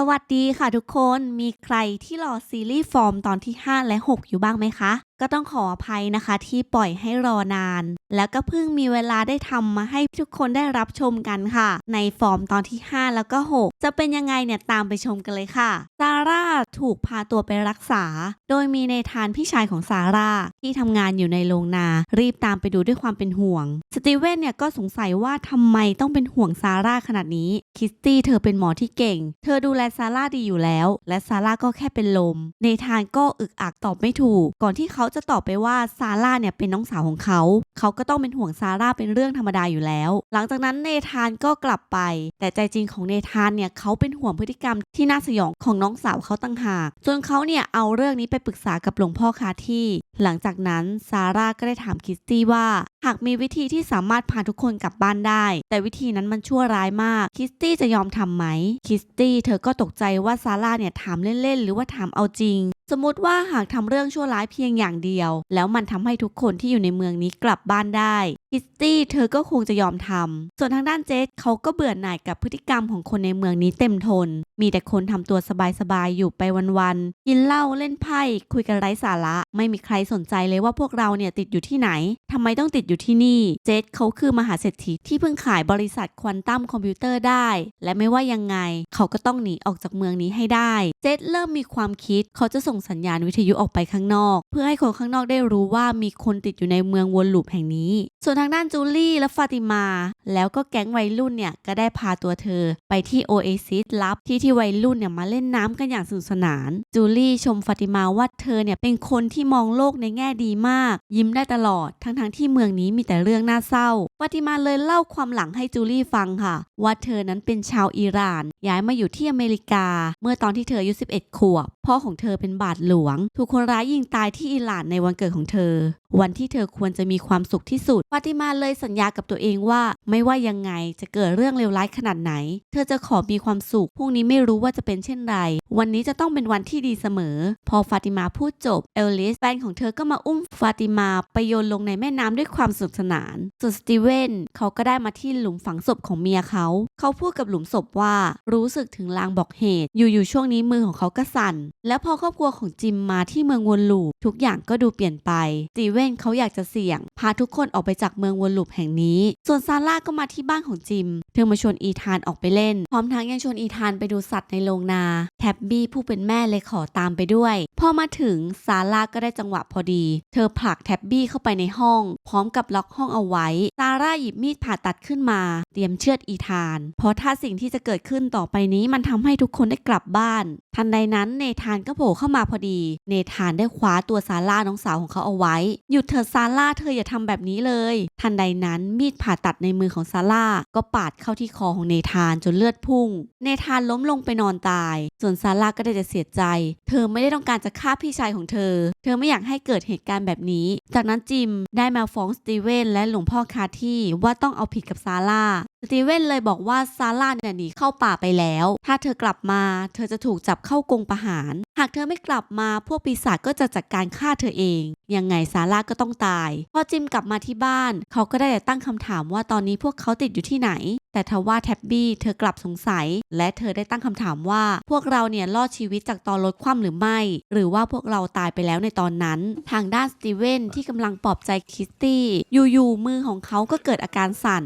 สวัสดีค่ะทุกคน มีใครที่รอซีรีส์ฟอร์มตอนที่ 5 และ 6 อยู่บ้างไหมคะ ก็ต้องขออภัยนะคะที่ปล่อยให้รอนาน แล้วก็เพิ่งมีเวลาได้ทำมาให้ทุกคนได้รับชมกันค่ะ ในฟอร์มตอนที่ 5 แล้วก็ 6 จะเป็นยังไงเนี่ยตามไปชมกันเลยค่ะ ซาร่าถูกพาตัวไปรักษา โดยมีในทานพี่ชายของซาร่าที่ทำงานอยู่ในโรงนา รีบตามไปดูด้วยความเป็นห่วง สตีเวนเนี่ยก็สงสัยว่าทำไมต้องเป็นห่วงซาร่าขนาดนี้ คิสตี้เธอเป็นหมอที่เก่ง เธอดูแลซาร่าดีอยู่แล้ว และซาร่าก็แค่เป็นลม ในทานก็อึกอักตอบไม่ถูก ก่อนที่เขาจะตอบไปว่าซาร่าเนี่ยเป็นน้องสาวของเขา เขาก็ต้องเป็นห่วงซาร่าเป็นเรื่องธรรมดาอยู่แล้ว หลังจากนั้นเนธานก็กลับไป แต่ใจจริงของเนธานเนี่ยเขาเป็นห่วงพฤติกรรมที่น่าสยองของน้องสาวเขาตั้งหาก จนเขาเนี่ยเอาเรื่องนี้ไปปรึกษากับหลวงพ่อคาที่ หลังจากนั้นซาร่าก็ได้ถามคิสตี้ว่า หากมีวิธีที่สามารถพาทุกคนกลับบ้านได้ แต่วิธีนั้นมันชั่วร้ายมาก คิสตี้จะยอมทำไหม คิสตี้เธอก็ตกใจว่าซาร่าเนี่ยถามเล่นๆ หรือว่าถามเอาจริง สมมติว่าหากทำเรื่องชั่วร้ายเพียงอย่างเดียว แล้วมันทำให้ทุกคนที่อยู่ในเมืองนี้กลับบ้านได้คิสตี้เธอก็คงจะยอมทำส่วนทางด้านเจสเขาก็เบื่อหน่ายกับพฤติกรรมของคนในเมืองนี้เต็มทน มีแต่คนทำตัวสบายๆอยู่ไปวันๆกินเหล้าเล่นไพ่คุยกันไร้สาระ ไม่มีใครสนใจเลยว่าพวกเราเนี่ยติดอยู่ที่ไหนทำไมต้องติดอยู่ที่นี่เจสเขาคือมหาเศรษฐีที่เพิ่งขายบริษัทควอนตัมคอมพิวเตอร์ได้ และไม่ว่ายังไง เขาก็ต้องหนีออกจากเมืองนี้ให้ได้ เจสเริ่มมีความคิดเขาจะส่งสัญญาณวิทยุออกไปข้างนอก เพื่อให้คนข้างนอกได้รู้ว่ามีคนติดอยู่ในเมืองวนลูปแห่งนี้ ส่วนทางด้านจูลี่และฟาติมา แล้วก็แก๊งวัยรุ่นเนี่ยก็ได้พาตัวเธอ ไปที่โอเอซิสลับที่ที่วัยรุ่นเนี่ยมาเล่นน้ำกันอย่างสนุกสนาน จูลี่ชมฟาติมาว่าเธอเนี่ยเป็นคนที่มองโลกในแง่ดีมาก ยิ้มได้ตลอด ทั้งๆที่เมืองนี้มีแต่เรื่องน่าเศร้า ฟาติมาเลยเล่าความหลังให้จูลี่ฟังค่ะ ว่าเธอนั้นเป็นชาวอิหร่าน ย้ายมาอยู่ที่อเมริกา เมื่อตอนที่เธออายุ 11 ขวบ พ่อของเธอเป็นบาทหลวง ถูกคนร้ายยิงตายที่อิหร่านในวันเกิดของเธอ วันที่เธอควรจะมีความสุขที่สุด ฟาติมาเลยสัญญากับตัวเองว่า ไม่ว่ายังไงจะเกิดเรื่องเลวร้ายขนาดไหน เธอจะขอมีความสุขพรุ่งนี้ไม่รู้ว่าจะเป็นเช่นไร วันนี้จะต้องเป็นวันที่ดีเสมอ พอฟาติมาพูดจบ เอลลิสแฟนของเธอก็มาอุ้มฟาติมาไปโยนลงในแม่น้ำด้วยความสนุกสนาน ส่วนสตีเวนเขาก็ได้มาที่หลุมฝังศพของเมียเขา เขาพูดกับหลุมศพว่ารู้สึกถึงลางบอกเหตุ อยู่ๆช่วงนี้มือของเขาก็สั่น แล้วพอครอบครัวของจิมมาที่เมืองวนลูปทุกอย่างก็ดูเปลี่ยนไปสตีเวนเขาอยากจะเสี่ยง พาทุกคนออกไปจากเมืองวนลูปแห่งนี้ ส่วนซาร่าก็มาที่บ้านของจิม เธอมาชวนอีธานออกไปเล่น พร้อมทั้งยังชวนอีธานไปดูสัตว์ในโรงนา แท็บบี้ผู้เป็นแม่เลยขอตามไปด้วย พอมาถึงซาร่าก็ได้จังหวะพอดี เธอผลักแท็บบี้เข้าไปในห้อง พร้อมกับล็อกห้องเอาไว้ซาร่าหยิบมีดผ่าตัดขึ้นมา เตรียมเชือดอีธาน เพราะถ้าสิ่งที่จะเกิดขึ้นต่อไปนี้มันทำให้ทุกคนได้กลับบ้าน ทันใดนั้นเนธานก็โผล่เข้ามาพอดี เนธานได้คว้าตัวซาร่าน้องสาวของเขาเอาไว้ หยุดเธอซาร่าเธออย่าทำแบบนี้เลย ทันใดนั้นมีดผ่าตัดในมือของซาร่าก็ปาดเข้าที่คอของเนธานจนเลือดพุ่ง เนธานล้มลงไปนอนตาย ส่วนซาร่าก็ได้แต่เสียใจ เธอไม่ได้ต้องการจะฆ่าพี่ชายของเธอ เธอไม่อยากให้เกิดเหตุการณ์แบบนี้ จากนั้นจิมได้มาฟ้องสตีเวนและหลวงพ่อคาที่ว่าต้องเอาผิดกับซาร่าสตีเวนเลยบอกว่าซาร่าเนี่ยหนีเข้าป่าไปแล้ว ถ้าเธอกลับมา เธอจะถูกจับเข้ากรงประหาร หากเธอไม่กลับมาพวกปีศาจก็จะจัดการฆ่าเธอเอง ยังไงซาร่าก็ต้องตาย พอจิมกลับมาที่บ้าน เขาก็ได้แต่ตั้งคำถามว่าตอนนี้พวกเขาติดอยู่ที่ไหน แต่ทว่าแท็บบี้เธอกลับสงสัย และเธอได้ตั้งคำถามว่า พวกเราเนี่ยรอดชีวิตจากตอนรถคว่ำหรือไม่ หรือว่าพวกเราตายไปแล้วในตอนนั้น ทางด้านสตีเวนที่กำลังปลอบใจคิสตี้อยู่ๆมือของเขาก็เกิดอาการสั่น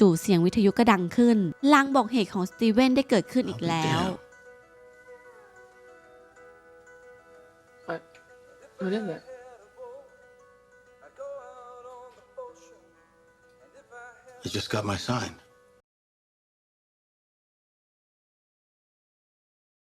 จู่ๆเสียงวิทยุก็ดังขึ้นลางบอกเหตุของสตีเวนได้เกิดขึ้นอีกแล้ว What is it? I just got my sign.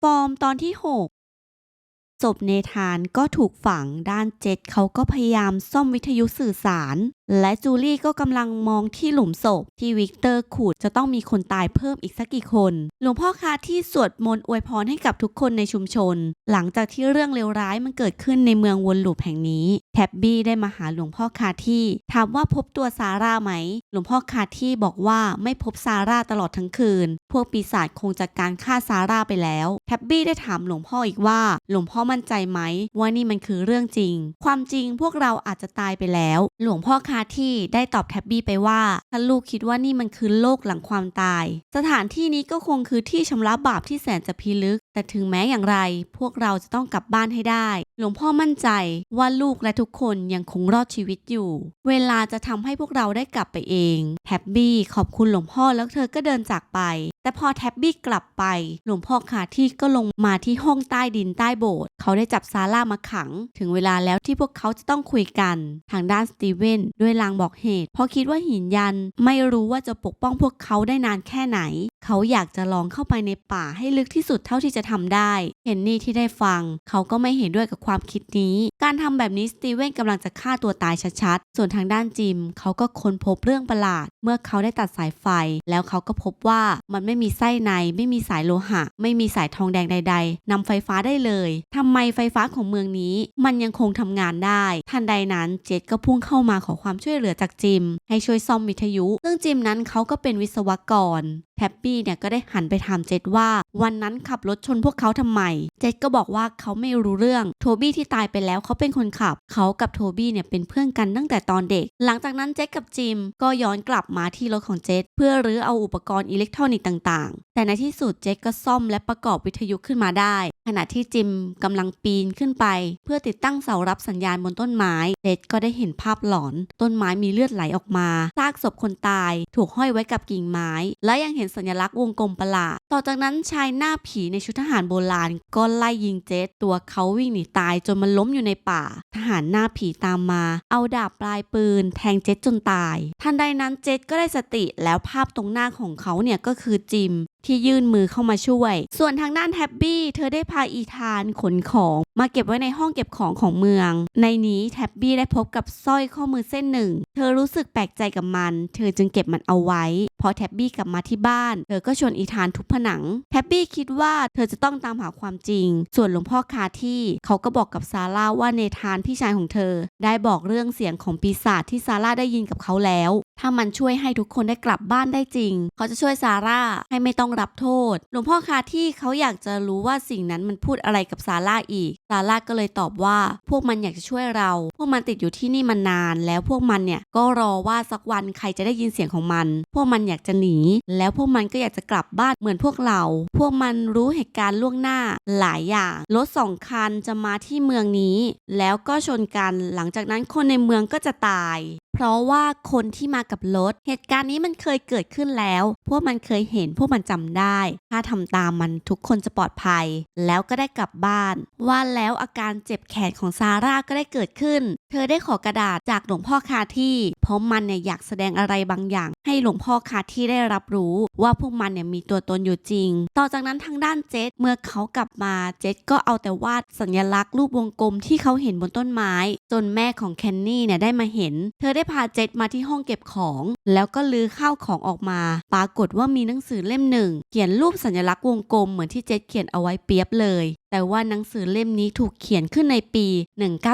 ฟอร์มตอนที่ 6 ศพเนธานก็ถูกฝังด้านเจ็ดเขาก็พยายามซ่อมวิทยุสื่อสารและจูลี่ก็กำลังมองที่หลุมศพที่วิกเตอร์ขูดจะต้องมีคนตายเพิ่มอีกสักกี่คน หลวงพ่อคาที่สวดมนต์อวยพรให้กับทุกคนในชุมชน หลังจากที่เรื่องเลวร้ายมันเกิดขึ้นในเมืองวนลูปแห่งนี้แท็บบี้ได้มาหาหลวงพ่อคาที่ ถามว่าพบตัวซาร่าไหม หลวงพ่อคาที่บอกว่าไม่พบซาร่าตลอดทั้งคืน พวกปีศาจคงจัดการฆ่าซาร่าไปแล้วแท็บบี้ได้ถามหลวงพ่ออีกว่า หลวงพ่อมั่นใจไหมว่านี่มันคือเรื่องจริง ความจริงพวกเราอาจจะตายไปแล้ว หลวงพ่อคาาที่ได้ตอบแท็บบี้ไปว่าถ้าลูกคิดว่านี่มันคือโลกหลังความตาย สถานที่นี้ก็คงคือที่ชำระบาปที่แสนจะพิลึก แต่ถึงแม้อย่างไร พวกเราจะต้องกลับบ้านให้ได้ หลวงพ่อมั่นใจว่าลูกและทุกคนยังคงรอดชีวิตอยู่ เวลาจะทำให้พวกเราได้กลับไปเองแท็บบี้ขอบคุณหลวงพ่อแล้วเธอก็เดินจากไป แต่พอแท็บบี้กลับไป หลวงพ่อคาที่ก็ลงมาที่ห้องใต้ดินใต้โบสถ์เขาได้จับซาร่ามาขัง ถึงเวลาแล้วที่พวกเขาจะต้องคุยกัน ทางด้านสตีเวนด้วยลางบอกเหตุเพราะคิดว่าหินยันไม่รู้ว่าจะปกป้องพวกเขาได้นานแค่ไหน เขาอยากจะลองเข้าไปในป่าให้ลึกที่สุดเท่าที่จะทำได้เฮนนี่ที่ได้ฟัง เขาก็ไม่เห็นด้วยกับความคิดนี้ การทำแบบนี้สตีเวนกำลังจะฆ่าตัวตายชัดๆ ส่วนทางด้านจิม เขาก็ค้นพบเรื่องประหลาด เมื่อเขาได้ตัดสายไฟ แล้วเขาก็พบว่ามันไม่มีไส้ใน ไม่มีสายโลหะ ไม่มีสายทองแดงใด ๆนำไฟฟ้าได้เลยทำไมไฟฟ้าของเมืองนี้ มันยังคงทำงานได้ ทันใดนั้นเจดก็พุ่งเข้ามาขอความช่วยเหลือจากจิม ให้ช่วยซ่อมวิทยุ ซึ่งจิมนั้นเขาก็เป็นวิศวกรแฮปปี้เนี่ยก็ได้หันไปถามเจดว่า วันนั้นขับรถชนพวกเขาทำไม เจดก็บอกว่าเขาไม่รู้เรื่อง โทบี้ที่ตายไปแล้วเขาเป็นคนขับ เขากับโทบี้เนี่ยเป็นเพื่อนกันตั้งแต่ตอนเด็ก หลังจากนั้นเจดกับจิมก็ย้อนกลับมาที่รถของเจดเพื่อรื้อเอาอุปกรณ์อิเล็กทรอนิกส์ต่างๆ แต่ในที่สุดเจดก็ซ่อมและประกอบวิทยุขึ้นมาได้ ขณะที่จิมกำลังปีนขึ้นไป เพื่อติดตั้งเสารับสัญญาณบนต้นไม้ เจดก็ได้เห็นภาพหลอน ต้นไม้มีเลือดไหลออกมาซากศพคนตาย ถูกห้อยไว้กับกิ่งไม้ และยังเห็นสัญลักษณ์วงกลมประหลาด ต่อจากนั้นชายายหน้าผีในชุดทหารโบราณ ก็ไล่ยิงเจสตัวเขาวิ่งหนีตายจนมันล้มอยู่ในป่า ทหารหน้าผีตามมา เอาดาบปลายปืน แทงเจสจนตาย ทันใดนั้นเจสก็ได้สติแล้วภาพตรงหน้าของเขาเนี่ยก็คือจิมที่ยื่นมือเข้ามาช่วย ส่วนทางด้านแท็บบี้ เธอได้พาอีธานขนของ มาเก็บไว้ในห้องเก็บของของเมือง ในนี้แท็บบี้ได้พบกับสร้อยข้อมือเส้นหนึ่ง เธอรู้สึกแปลกใจกับมัน เธอจึงเก็บมันเอาไว้ พอแท็บบี้กลับมาที่บ้าน เธอก็ชวนอีธานทุบผนัง แท็บบี้คิดว่าเธอจะต้องตามหาความจริง ส่วนหลวงพ่อคาที่เขาก็บอกกับซาร่าว่าเนธานพี่ชายของเธอ ได้บอกเรื่องเสียงของปีศาจที่ซาร่าได้ยินกับเขาแล้ว ถ้ามันช่วยให้ทุกคนได้กลับบ้านได้จริง เขาจะช่วยซาร่าให้ไม่ต้องรับโทษ หลวงพ่อคาที่เขาอยากจะรู้ว่าสิ่งนั้นมันพูดอะไรกับซาร่าอีก ซาร่าก็เลยตอบว่า พวกมันอยากจะช่วยเรา พวกมันติดอยู่ที่นี่มานาน แล้วพวกมันเนี่ยก็รอว่าสักวันใครจะได้ยินเสียงของมัน พวกมันอยากจะหนี แล้วพวกมันก็อยากจะกลับบ้านเหมือนพวกเรา พวกมันรู้เหตุการณ์ล่วงหน้าหลายอย่างรถสองคันจะมาที่เมืองนี้ แล้วก็ชนกัน หลังจากนั้นคนในเมืองก็จะตาย เพราะว่าคนที่มากับรถ เหตุการณ์นี้มันเคยเกิดขึ้นแล้ว พวกมันเคยเห็นพวกมันจำได้ ถ้าทำตามมันทุกคนจะปลอดภัย แล้วก็ได้กลับบ้าน ว่าแล้วอาการเจ็บแขนของซาร่าก็ได้เกิดขึ้น เธอได้ขอกระดาษจากหลวงพ่อคาที่ เพราะมันเนี่ยอยากแสดงอะไรบางอย่าง ให้หลวงพ่อคาที่ได้รับรู้ว่าพวกมันเนี่ยมีตัวตนอยู่จริง ต่อจากนั้นทางด้านเจษเมื่อเขากลับมาเจษก็เอาแต่วาดสัญลักษณ์รูปวงกลมที่เขาเห็นบนต้นไม้ จนแม่ของแคนนี่เนี่ยได้มาเห็น เธอได้พาเจษมาที่ห้องเก็บของ แล้วก็ลื้อข้าวของออกมา ปรากฏว่ามีหนังสือเล่มหนึ่ง เขียนรูปสัญลักษณ์วงกลมเหมือนที่เจษเขียนเอาไว้เปียบเลย แต่ว่าหนังสือเล่มนี้ถูกเขียนขึ้นในปี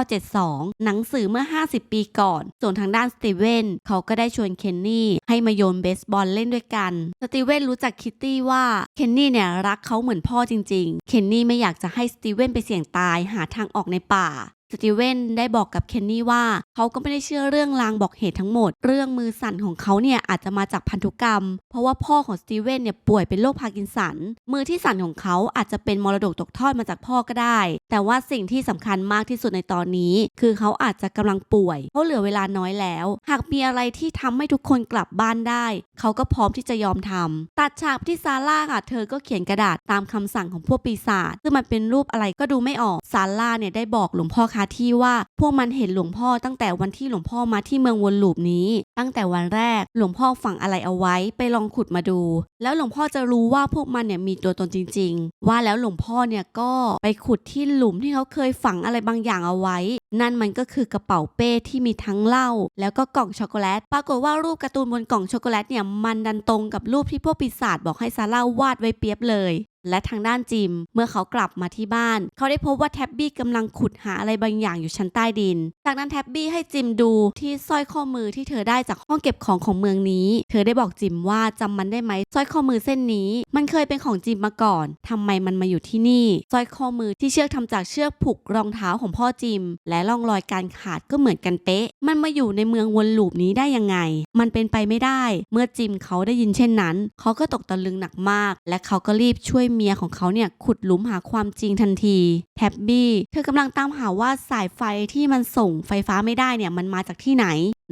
1972 หนังสือเมื่อ 50 ปีก่อน ส่วนทางด้านสตีเวนเขาก็ได้ชวนเคนนี่ให้มาโยนเบสบอลเล่นด้วยกัน สตีเวนรู้จักคิตตี้ว่าเคนนี่เนี่ยรักเขาเหมือนพ่อจริง ๆ เคนนี่ไม่อยากจะให้สตีเวนไปเสี่ยงตายหาทางออกในป่า สตีเวนได้บอกกับเคนนี่ว่า เขาก็ไม่ได้เชื่อเรื่องลางบอกเหตุทั้งหมด เรื่องมือสั่นของเขาเนี่ยอาจจะมาจากพันธุกรรม เพราะว่าพ่อของสตีเวนเนี่ยป่วยเป็นโรคพาร์กินสัน มือที่สั่นของเขาอาจจะเป็นมรดกตกทอดมาจากพ่อก็ได้ แต่ว่าสิ่งที่สำคัญมากที่สุดในตอนนี้ คือเขาอาจจะกำลังป่วยเพราเหลือเวลาน้อยแล้ว หากมีอะไรที่ทำให้ทุกคนกลับบ้านได้ เขาก็พร้อมที่จะยอมทำตัดฉากที่ซาร่าค่ะเธอก็เขียนกระดาษตามคำสั่งของพวกปีศาจซึ่งมันเป็นรูปอะไรก็ดูไม่ออกซาร่าเนี่ยได้บอกหลวงพ่อคาที่ว่าพวกมันเห็นหลวงพ่อตั้งแต่วันที่หลวงพ่อมาที่เมืองวนลูปนี้ ตั้งแต่วันแรกหลวงพ่อฝังอะไรเอาไว้ไปลองขุดมาดู แล้วหลวงพ่อจะรู้ว่าพวกมันเนี่ยมีตัวตนจริง ๆ ว่าแล้วหลวงพ่อเนี่ยก็ไปขุดที่หลุมที่เขาเคยฝังอะไรบางอย่างเอาไว้ นั่นมันก็คือกระเป๋าเป้ที่มีทั้งเหล้าแล้วก็กล่องช็อกโกแลต ปรากฏว่ารูปการ์ตูนบนกล่องช็อกโกแลตเนี่ยมันดันตรงกับรูปที่พวกปีศาจบอกให้ซาร่าวาดไว้เปียบเลย และทางด้านจิม เมื่อเขากลับมาที่บ้าน เขาได้พบว่าแท็บบี้กำลังขุดหาอะไรบางอย่างอยู่ชั้นใต้ดิน จากนั้นแท็บบี้ให้จิมดูที่สร้อยข้อมือที่เธอได้จากห้องเก็บของของเมืองนี้ เธอได้บอกจิมว่าจำมันได้ไหมสร้อยข้อมือเส้นนี้ มันเคยเป็นของจิมมาก่อนทำไมมันมาอยู่ที่นี่สร้อยข้อมือที่เชือกทำจากเชือกผูกรองเท้าของพ่อจิม และร่องรอยการขาดก็เหมือนกันเป๊ะ มันมาอยู่ในเมืองวนลูปนี้ได้ยังไง มันเป็นไปไม่ได้ เมื่อจิมเขาได้ยินเช่นนั้น เขาก็ตกตะลึงหนักมาก และเขาก็รีบช่วยเมียของเขาเนี่ยขุดหลุมหาความจริงทันทีแท็บบี้เธอกำลังตามหาว่าสายไฟที่มันส่งไฟฟ้าไม่ได้เนี่ยมันมาจากที่ไหน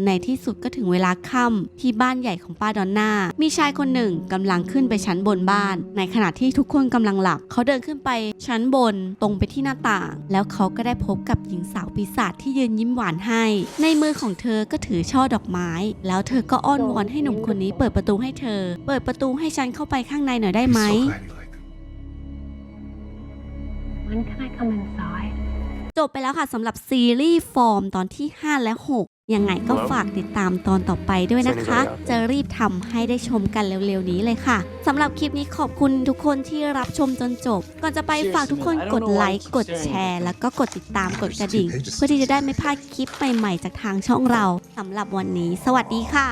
ในที่สุดก็ถึงเวลาค่ำที่บ้านใหญ่ของป้าดอนน่ามีชายคนหนึ่งกำลังขึ้นไปชั้นบนบ้าน ในขณะที่ทุกคนกำลังหลับ เขาเดินขึ้นไปชั้นบนตรงไปที่หน้าต่าง แล้วเขาก็ได้พบกับหญิงสาวปศาจที่ยืนยิ้มหวานให้ ในมือของเธอก็ถือช่อดอกไม้ แล้วเธอก็อ้อนวอนให้หนุ่มคนนี้เปิดประตูให้เธอ เปิดประตูให้ฉันเข้าไปข้างในหน่อยได้ไหม So glad you like them. When can I come inside? จบไปแล้วค่ะสำหรับซีรีส์ฟอร์มตอนที่ 5 และ 6 ยังไงก็ฝากติดตามตอนต่อไปด้วยนะคะ จะรีบทำให้ได้ชมกันเร็วๆนี้เลยค่ะสำหรับคลิปนี้ขอบคุณทุกคนที่รับชมจนจบ ก่อนจะไปฝากทุกคนกดไลค์กดแชร์ แล้วก็กดติดตามกดกระดิ่ง เพื่อที่จะได้ไม่พลาดคลิปใหม่ๆจากทางช่องเราสำหรับวันนี้ สวัสดีค่ะ